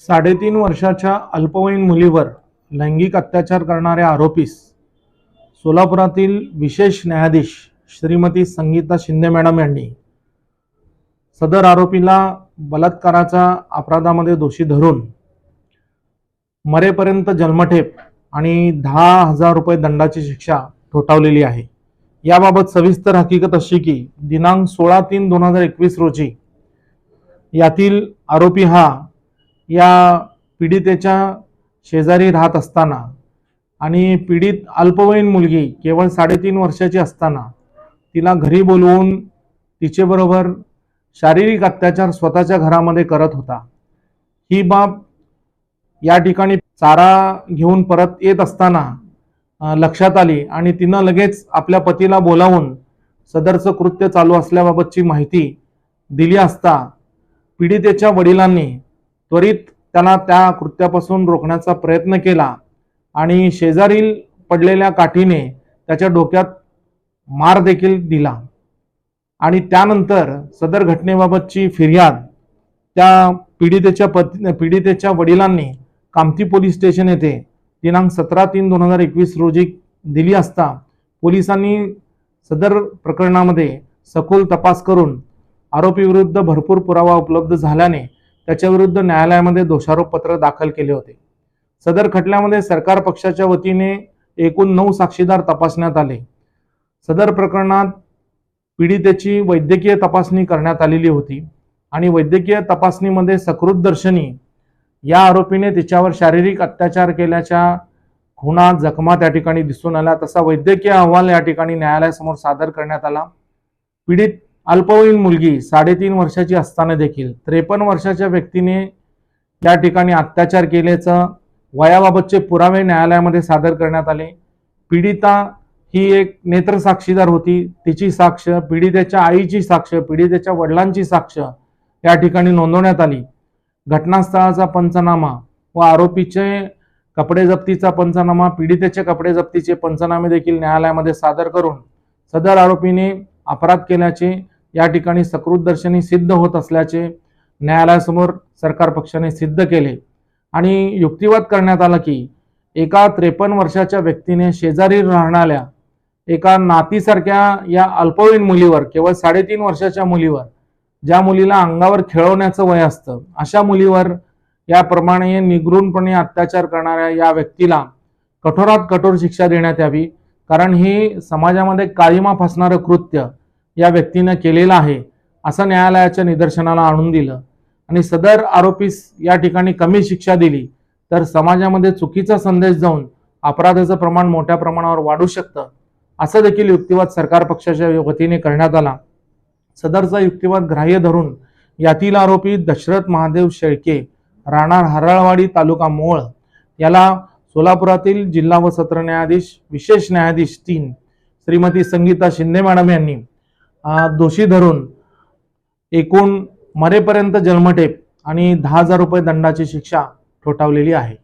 साडेतीन वर्षाच्या अल्पवयीन मुलीवर लैंगिक अत्याचार करणाऱ्या आरोपीस सोलापुरातील विशेष न्यायाधीश श्रीमती संगीता शिंदे मॅडम यांनी सदर आरोपीला बलात्काराच्या अपराधामध्ये दोषी धरून मरेपर्यंत जन्मठेप आणि दहा हजार रुपये दंडाची शिक्षा ठोठावलेली आहे. याबाबत सविस्तर हकीकत अशी की दिनांक सोळा तीन दोन हजार एकवीस रोजी यातील आरोपी हा या पीडितेच्या शेजारी राहत असताना आणि पीडित अल्पवयीन मुलगी केवळ साडेतीन वर्षाची असताना तिला घरी बोलवून तिचेबरोबर शारीरिक अत्याचार स्वतःच्या घरामध्ये करत होता. ही बाब या ठिकाणी चारा घेऊन परत येत असताना लक्षात आली आणि तिनं लगेच आपल्या पतीला बोलावून सदरचं कृत्य चालू असल्याबाबतची माहिती दिली असता पीडितेच्या वडिलांनी त्वरित त्याला त्या कृत्यापासून रोखण्याचा प्रयत्न केला आणि शेजारील पडलेल्या काठीने त्याच्या डोक्यात मार देखील दिला. आणि त्यानंतर सदर घटनेबाबतची फिर्याद त्या पीडितेच्या पती पीडितेच्या वडिलांनी कामती पोलीस स्टेशन येथे दिनांक सतरा तीन दोन हजार एकवीस रोजी दिली असता पोलिसांनी सदर प्रकरणामध्ये सखोल तपास करून आरोपीविरुद्ध भरपूर पुरावा उपलब्ध झाल्याने त्याच्याविरुद्ध न्यायालयामध्ये दोषारोपपत्र दाखल केले होते. सदर खटल्यामध्ये सरकार पक्षाच्या वतीने एकूण नऊ साक्षीदार तपासण्यात आले. सदर प्रकरणात पीडितेची वैद्यकीय तपासणी करण्यात आलेली होती आणि वैद्यकीय तपासणीमध्ये सकृत दर्शनी या आरोपीने तिच्यावर शारीरिक अत्याचार केल्याच्या खुणा जखमा त्या ठिकाणी दिसून आल्या. तसा वैद्यकीय अहवाल या ठिकाणी न्यायालयासमोर सादर करण्यात आला. पीडित अल्पवयीन मुलगी साडेतीन वर्षाची असताना देखील त्रेपन्न वर्षाच्या व्यक्तीने या ठिकाणी अत्याचार केल्याचं वयाबाबतचे पुरावे न्यायालयामध्ये सादर करण्यात आले. पीडिता ही एक नेत्रसाक्षीदार होती. तिची साक्ष पीडितेच्या आईची साक्ष पीडितेच्या वडिलांची साक्ष या ठिकाणी नोंदवण्यात आली. घटनास्थळाचा पंचनामा व आरोपीचे कपडे जप्तीचा पंचनामा पीडितेचे कपडे जप्तीचे पंचनामे देखील न्यायालयामध्ये सादर करून सदर आरोपीने अपराध केल्याचे या ठिकाणी सकृतदर्शनी सिद्ध होत असल्याचे न्यायालयासमोर सरकार पक्षाने सिद्ध केले. आणि युक्तिवाद करण्यात आला की एका त्रेपन्न वर्षाच्या व्यक्तीने शेजारी राहणाऱ्या एका नातीसारख्या या अल्पवयीन मुलीवर केवळ साडेतीन वर्षाच्या मुलीवर ज्या मुलीला अंगावर खेळवण्याचं वय असतं अशा मुलीवर याप्रमाणे निगृणपणे अत्याचार करणाऱ्या या व्यक्तीला कठोरात कठोर शिक्षा देण्यात यावी कारण हे समाजामध्ये काळीमा फसणारं कृत्य या व्यक्तीनं केलेलं आहे असं न्यायालयाच्या निदर्शनाला आणून दिलं. आणि सदर आरोपीस या ठिकाणी कमी शिक्षा दिली तर समाजामध्ये चुकीचा संदेश जाऊन अपराधाचं प्रमाण मोठ्या प्रमाणावर वाढू शकतं असं देखील युक्तिवाद सरकार पक्षाच्या वतीने करण्यात आला. सदरचा युक्तिवाद ग्राह्य धरून यातील आरोपी दशरथ महादेव शेळके राहणार हरळवाडी तालुका मोळ याला सोलापुरातील जिल्हा व सत्र न्यायाधीश विशेष न्यायाधीश तीन श्रीमती संगीता शिंदे मॅडम यांनी दोषी धरून एकूण मरेपर्यंत जन्मठेप आणि दहा हजार रुपये दंडाची शिक्षा ठोठावलेली आहे.